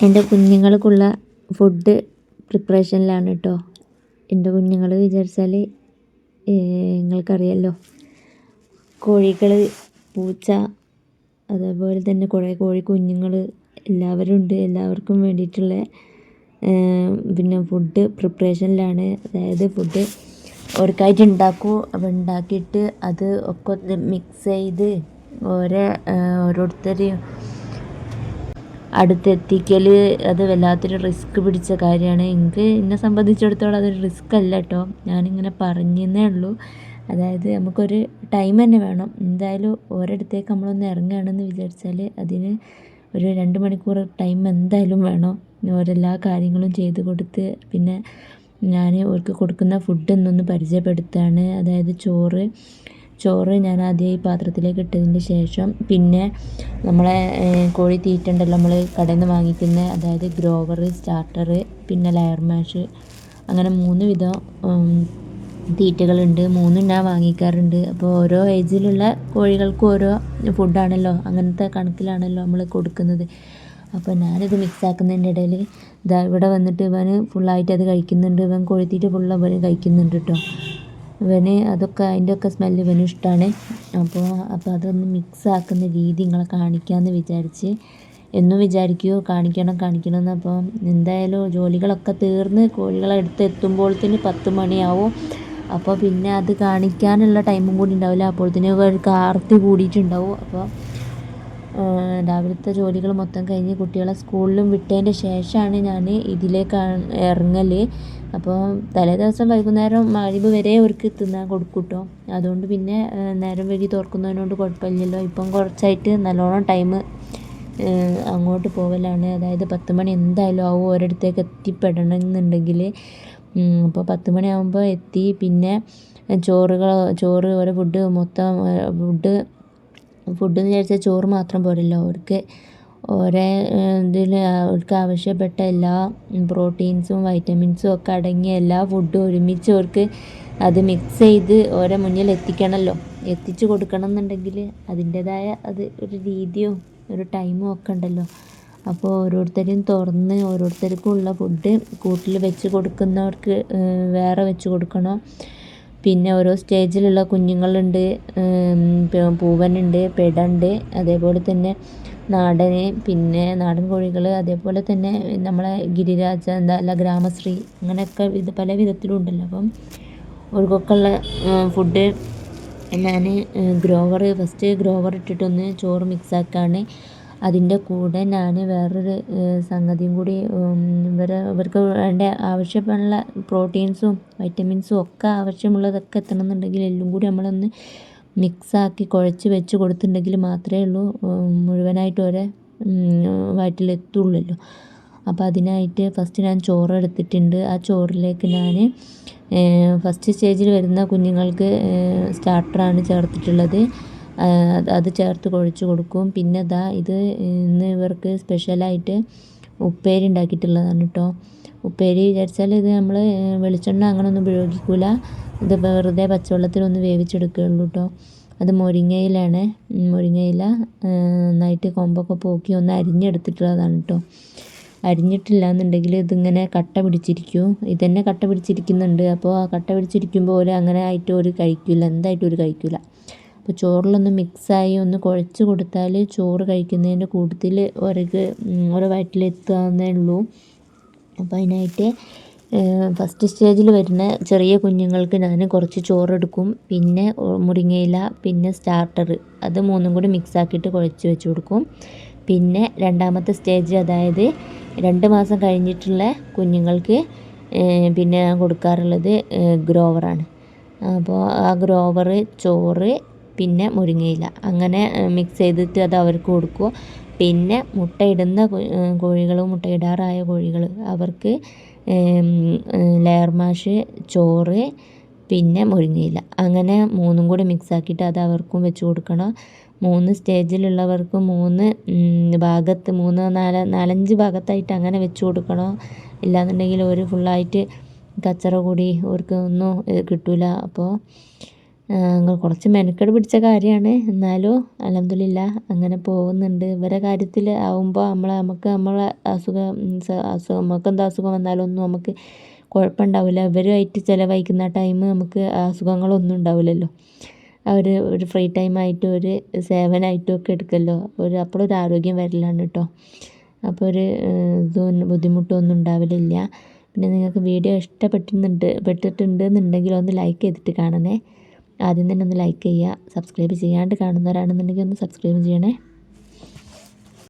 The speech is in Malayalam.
എന്റെ കുഞ്ഞുങ്ങൾക്കുള്ള ഫുഡ് പ്രിപ്പറേഷനിലാണ് കേട്ടോ എന്റെ കുഞ്ഞുങ്ങൾ വിചാരിച്ചാൽ നിങ്ങൾക്കറിയാമല്ലോ കോഴികൾ പൂച്ച അതേപോലെ തന്നെ കുറേ കോഴി കുഞ്ഞുങ്ങൾ എല്ലാവരും ഉണ്ട്. എല്ലാവർക്കും വേണ്ടിയിട്ടുള്ള പിന്നെ ഫുഡ് പ്രിപ്പറേഷനിലാണ് അതായത് ഫുഡ് ഓർക്കായിട്ട് ഉണ്ടാക്കൂ. അപ്പോൾ ഉണ്ടാക്കിയിട്ട് അത് ഒക്കെ മിക്സ് ചെയ്ത് ഓരോ ഓരോരുത്തരെയും അടുത്തെത്തിക്കൽ അത് വല്ലാത്തൊരു റിസ്ക് പിടിച്ച കാര്യമാണ്. എനിക്ക് എന്നെ സംബന്ധിച്ചിടത്തോളം അതൊരു റിസ്ക് അല്ല കേട്ടോ. ഞാനിങ്ങനെ പറഞ്ഞെന്നേ ഉള്ളൂ. അതായത് നമുക്കൊരു ടൈം തന്നെ വേണം. എന്തായാലും ഒരിടത്തേക്ക് നമ്മളൊന്ന് ഇറങ്ങുകയാണെന്ന് വിചാരിച്ചാൽ അതിന് ഒരു രണ്ട് മണിക്കൂർ ടൈം എന്തായാലും വേണം. ഓരെല്ലാ കാര്യങ്ങളും ചെയ്ത് കൊടുത്ത് പിന്നെ ഞാൻ അവർക്ക് കൊടുക്കുന്ന ഫുഡ് എന്നൊന്ന് പരിചയപ്പെടുത്തുകയാണ് അതായത് ചോറ് ചോറ് ഞാൻ ആദ്യം ഈ പാത്രത്തിലേക്ക് ഇട്ടതിന് ശേഷം പിന്നെ നമ്മളെ കോഴി തീറ്റ ഉണ്ടല്ലോ നമ്മൾ കടയിൽ നിന്ന് വാങ്ങിക്കുന്ന അതായത് ഗ്രോവർ സ്റ്റാർട്ടർ പിന്നെ ലയർ മാഷ് അങ്ങനെ മൂന്ന് വിധം തീറ്റകളുണ്ട്. മൂന്നും ഞാൻ വാങ്ങിക്കാറുണ്ട്. അപ്പോൾ ഓരോ ഏജിലുള്ള കോഴികൾക്കും ഓരോ ഫുഡാണല്ലോ അങ്ങനത്തെ കണക്കിലാണല്ലോ നമ്മൾ കൊടുക്കുന്നത്. അപ്പോൾ ഞാനിത് മിക്സാക്കുന്നതിന്റെ ഇടയിൽ ഇതാ ഇവിടെ വന്നിട്ട് ഇവന് ഫുള്ളായിട്ട് അത് കഴിക്കുന്നുണ്ട്. ഇവൻ കൊഴുത്തിയിട്ട് ഫുള്ള് അവന് കഴിക്കുന്നുണ്ട് കേട്ടോ ഇവന് അതൊക്കെ അതിന്റെയൊക്കെ സ്മെല്ല് ഇവന് ഇഷ്ടമാണ് അപ്പോൾ അപ്പോൾ അതൊന്ന് മിക്സ് ആക്കുന്ന രീതി നിങ്ങളെ കാണിക്കാമെന്ന് വിചാരിച്ച് എന്നും വിചാരിക്കുമോ കാണിക്കണം കാണിക്കണം എന്ന് അപ്പോൾ എന്തായാലും ജോലികളൊക്കെ തീർന്ന് കോഴികളെ അടുത്ത് എത്തുമ്പോഴത്തേന് പത്ത് മണിയാവും. അപ്പോൾ പിന്നെ അത് കാണിക്കാനുള്ള ടൈമും കൂടി ഉണ്ടാവില്ല. അപ്പോഴത്തേന് കാർത്തി കൂടിയിട്ടുണ്ടാവും. അപ്പോൾ രാവിലത്തെ ജോലികൾ മൊത്തം കഴിഞ്ഞ് കുട്ടികളെ സ്കൂളിലും വിട്ടതിന്റെ ശേഷമാണ് ഞാൻ ഇതിലേക്ക് ഇറങ്ങൽ അപ്പോൾ തലേ ദിവസം വൈകുന്നേരം മഴവ് വരെ അവർക്ക് തിന്നാൻ കൊടുക്കും കേട്ടോ അതുകൊണ്ട് പിന്നെ നേരം വൈകി തുറക്കുന്നതിനോട് കുഴപ്പമില്ലല്ലോ. ഇപ്പം കുറച്ചായിട്ട് നല്ലോണം ടൈം അങ്ങോട്ട് പോകലാണ് അതായത് പത്ത് മണി എന്തായാലും ആവും ഒരിടത്തേക്ക് എത്തിപ്പെടണം എന്നുണ്ടെങ്കിൽ അപ്പോൾ പത്ത് മണിയാകുമ്പോൾ എത്തി. പിന്നെ ചോറുകൾ ചോറ് ഓരോ ഫുഡ് മൊത്തം ഫുഡ് ഫുഡ് എന്ന് വിചാരിച്ചാൽ ചോറ് മാത്രം പോരല്ലോ. അവർക്ക് ഓരോ ഇതിൽ അവർക്ക് ആവശ്യപ്പെട്ട എല്ലാ പ്രോട്ടീൻസും വൈറ്റമിൻസും ഒക്കെ അടങ്ങിയ എല്ലാ ഫുഡും ഒരുമിച്ച് അവർക്ക് അത് മിക്സ് ചെയ്ത് ഓരോ മുന്നിൽ എത്തിക്കണമല്ലോ എത്തിച്ച് കൊടുക്കണം എന്നുണ്ടെങ്കിൽ അതിന്റേതായ അത് ഒരു രീതിയും ഒരു ടൈമും ഒക്കെ ഉണ്ടല്ലോ. അപ്പോൾ ഓരോരുത്തരെയും തുറന്ന് ഓരോരുത്തർക്കും ഉള്ള ഫുഡ് കൂട്ടിൽ വെച്ച് കൊടുക്കുന്നവർക്ക് വേറെ വെച്ച് കൊടുക്കണം? പിന്നെ ഓരോ സ്റ്റേജിലുള്ള കുഞ്ഞുങ്ങളുണ്ട് പൂവനുണ്ട് പെടയുണ്ട് അതേപോലെ തന്നെ നാടൻ പിന്നെ നാടൻ കോഴികൾ അതേപോലെ തന്നെ നമ്മളെ ഗിരിരാജ എന്താ അല്ല ഗ്രാമശ്രീ അങ്ങനെയൊക്കെ ഇത് പല വിധത്തിലും ഉണ്ടല്ലോ. അപ്പം അവർക്കൊക്കെ ഫുഡ് ഞാൻ ഗ്രോവർ ഫസ്റ്റ് ഗ്രോവർ ഇട്ടിട്ടൊന്ന് ചോറ് മിക്സ് ആക്കുകയാണ് അതിന്റെ കൂടെ ഞാൻ വേറൊരു സംഗതിയും കൂടി ഇവരെ ഇവർക്ക് വേണ്ട ആവശ്യമുള്ള പ്രോട്ടീൻസും വൈറ്റമിൻസും ഒക്കെ ആവശ്യമുള്ളതൊക്കെ എത്തണമെന്നുണ്ടെങ്കിൽ എല്ലാം കൂടി നമ്മളൊന്ന് മിക്സാക്കി കുഴച്ച് വെച്ച് കൊടുത്തിട്ടുണ്ടെങ്കിൽ മാത്രമേ ഉള്ളൂ മുഴുവനായിട്ട് ഓരെ വയറ്റിലെത്തുള്ളല്ലോ. അപ്പോൾ അതിനായിട്ട് ഫസ്റ്റ് ഞാൻ ചോറ് എടുത്തിട്ടുണ്ട്. ആ ചോറിലേക്ക് ഞാൻ ഫസ്റ്റ് സ്റ്റേജിൽ വരുന്ന കുഞ്ഞുങ്ങൾക്ക് സ്റ്റാർട്ടറാണ് ചേർത്തിട്ടുള്ളത്. അത് ചേർത്ത് കുഴച്ച് കൊടുക്കും. പിന്നെ ദാ ഇത് ഇന്ന് ഇവർക്ക് സ്പെഷ്യലായിട്ട് ഉപ്പേരി ഉണ്ടാക്കിയിട്ടുള്ളതാണ് കേട്ടോ ഉപ്പേരി വിചാരിച്ചാൽ ഇത് നമ്മൾ വെളിച്ചെണ്ണ അങ്ങനെയൊന്നും ഉപയോഗിക്കില്ല ഇത് വെറുതെ പച്ചവെള്ളത്തിലൊന്ന് വേവിച്ചെടുക്കുകയുള്ളൂ കേട്ടോ അത് മുരിങ്ങയിലാണ്. മുരിങ്ങയില നന്നായിട്ട് കൊമ്പൊക്കെ പോക്കി ഒന്ന് അരിഞ്ഞെടുത്തിട്ടുള്ളതാണ് കേട്ടോ അരിഞ്ഞിട്ടില്ല എന്നുണ്ടെങ്കിൽ ഇതിങ്ങനെ കട്ട പിടിച്ചിരിക്കും. ഇതന്നെ കട്ട പിടിച്ചിരിക്കുന്നുണ്ട്. അപ്പോൾ ആ കട്ട പിടിച്ചിരിക്കുമ്പോൾ ഒരു അങ്ങനെ ആയിട്ട് ഒരു കഴിക്കില്ല എന്തായിട്ടും ഒരു കഴിക്കില്ല അപ്പോൾ ചോറിലൊന്ന് മിക്സായി ഒന്ന് കുഴച്ച് കൊടുത്താൽ ചോറ് കഴിക്കുന്നതിന്റെ കൂട്ടത്തിൽ ഒരക്ക് ഒരു വയറ്റിലെത്താവുന്നേ ഉള്ളൂ. അപ്പോൾ അതിനായിട്ട് ഫസ്റ്റ് സ്റ്റേജിൽ വരുന്ന ചെറിയ കുഞ്ഞുങ്ങൾക്ക് ഞാൻ കുറച്ച് ചോറെടുക്കും. പിന്നെ മുരിങ്ങയില പിന്നെ സ്റ്റാർട്ടർ. അത് മൂന്നും കൂടി മിക്സാക്കിയിട്ട് കുഴച്ച് വെച്ച് കൊടുക്കും. പിന്നെ രണ്ടാമത്തെ സ്റ്റേജ് അതായത് രണ്ട് മാസം കഴിഞ്ഞിട്ടുള്ള കുഞ്ഞുങ്ങൾക്ക് പിന്നെ ഞാൻ കൊടുക്കാറുള്ളത് ഗ്രോവറാണ്. അപ്പോൾ ആ ഗ്രോവർ ചോറ് പിന്നെ മുരിങ്ങയില. അങ്ങനെ മിക്സ് ചെയ്തിട്ട് അത് അവർക്ക് കൊടുക്കുക പിന്നെ മുട്ടയിടുന്ന കോഴികൾ മുട്ടയിടാറായ കോഴികൾ അവർക്ക് ലെയർ മാഷ് ചോറ് പിന്നെ മുരിങ്ങയില. അങ്ങനെ മൂന്നും കൂടി മിക്സ് ആക്കിയിട്ട് അത് അവർക്കും വെച്ച് കൊടുക്കണം. മൂന്ന് സ്റ്റേജിലുള്ളവർക്ക് മൂന്ന് ഭാഗത്ത് മൂന്ന് നാല് നാലഞ്ച് ഭാഗത്തായിട്ട് അങ്ങനെ വെച്ച് കൊടുക്കണം. ഇല്ലാന്നുണ്ടെങ്കിൽ ഒരു ഫുള്ളായിട്ട് കച്ചറ കൂടി അവർക്ക് ഒന്നും കിട്ടില്ല അപ്പോൾ കുറച്ച് മെനക്കേട് പിടിച്ച കാര്യമാണ്. എന്നാലും അലഹമില്ല അങ്ങനെ പോകുന്നുണ്ട്. ഇവരെ കാര്യത്തിൽ ആവുമ്പോൾ നമ്മൾ നമുക്ക് നമ്മളെ അസുഖം അസുഖം നമുക്ക് എന്താ അസുഖം വന്നാലും ഒന്നും നമുക്ക് കുഴപ്പമുണ്ടാവില്ല. ഇവരുമായിട്ട് ചിലവഴിക്കുന്ന ടൈം നമുക്ക് അസുഖങ്ങളൊന്നും ഉണ്ടാവില്ലല്ലോ. അവർ ഒരു ഫ്രീ ടൈം ആയിട്ടും ഒരു സേവനമായിട്ടും ഒക്കെ എടുക്കല്ലോ. ഒരു അപ്പോഴൊരു ആരോഗ്യം വരലാണ് കേട്ടോ. അപ്പോൾ ഒരു ഇതൊന്നും ബുദ്ധിമുട്ടൊന്നും ഉണ്ടാവലില്ല. പിന്നെ നിങ്ങൾക്ക് വീഡിയോ ഇഷ്ടപ്പെട്ടിട്ടുണ്ട് പെട്ടിട്ടുണ്ട് എന്നുണ്ടെങ്കിൽ ഒന്ന് ലൈക്ക് ചെയ്തിട്ട് കാണണേ. ആദ്യം തന്നെ ഒന്ന് ലൈക്ക് ചെയ്യുക സബ്സ്ക്രൈബ് ചെയ്യാണ്ട് കാണുന്നവരാണെന്നുണ്ടെങ്കിൽ ഒന്ന് സബ്സ്ക്രൈബ് ചെയ്യണേ.